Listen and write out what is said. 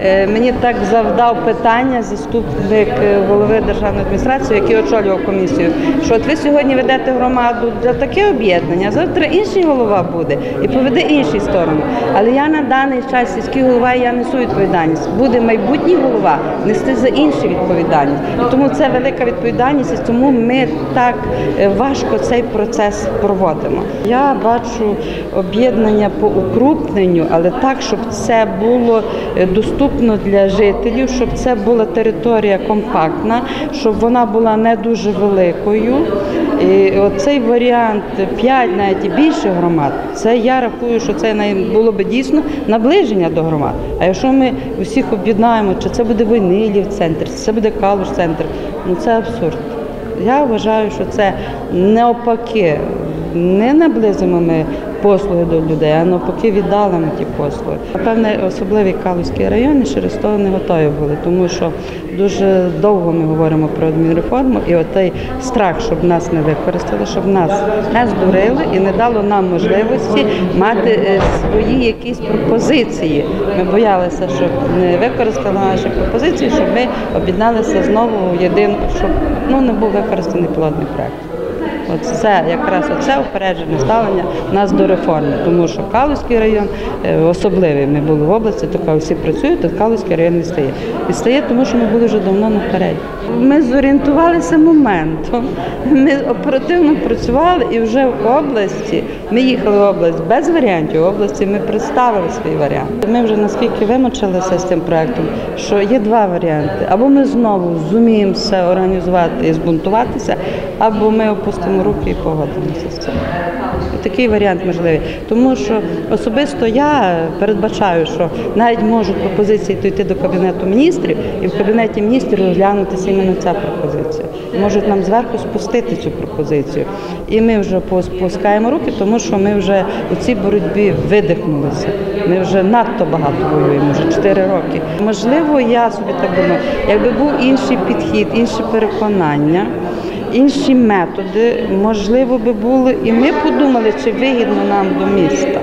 Е, Мені так завдав питання заступник е, голови державної адміністрації, який очолював комісію. Що от ви сьогодні ведете громаду для таке об'єднання, завтра інший голова буде і поведе іншій сторони. Але я на даний час сільський голова, я несу відповідальність. Буде майбутній голова нести за інші відповідальність. І тому це велика відповідальність, і тому ми так е, важко цей процес проводимо. Я бачу об'єднання по укрупненню, але так, щоб це було е, доступно для жителів, щоб це була територія компактна, щоб вона була не дуже великою. І оцей варіант 5, навіть і більше громад, це я рахую, що це було би дійсно наближення до громад. А якщо ми усіх об'єднаємо, чи це буде Войнилів центр, чи це буде Калуш центр, ну це абсурд. Я вважаю, що це навпаки не наблизимо ми послуги до людей, а навпаки віддалимо ті послуги. Напевне, особливий Калузький район і через то не готові були, тому що дуже довго ми говоримо про адмінреформу, і отей страх, щоб нас не використали, щоб нас не здурили і не дало нам можливості мати е, свої якісь пропозиції. Ми боялися, щоб не використали наші пропозиції, щоб ми об'єдналися знову в єдину, щоб ну не був використаний пілотний проект. От це якраз оце упереджене ставлення нас до реформи, тому що Калузький район е, особливий. Ми були в області, така всі працюють, то Калузький район не стає. І стає, тому що ми були вже давно наперед. Ми зорієнтувалися моментом. Ми оперативно працювали і вже в області. Ми їхали в область без варіантів. В області ми представили свій варіант. Ми вже наскільки вимучилися з цим проектом, що є два варіанти: або ми знову зуміємо все організувати і збунтуватися, або ми опустимо руки і погодимося з цим. Такий варіант можливий, тому що особисто я передбачаю, що навіть можуть пропозиції дійти до кабінету міністрів, і в кабінеті міністрів розглянутися іменно ця пропозиція. Можуть нам зверху спустити цю пропозицію, і ми вже поспускаємо руки, тому що ми вже у цій боротьбі видихнулися. Ми вже надто багато воюємо, вже 4 роки. Можливо, я собі так думаю, якби був інший підхід, інші переконання інші методи, можливо, би були, і ми подумали, чи вигідно нам до міста.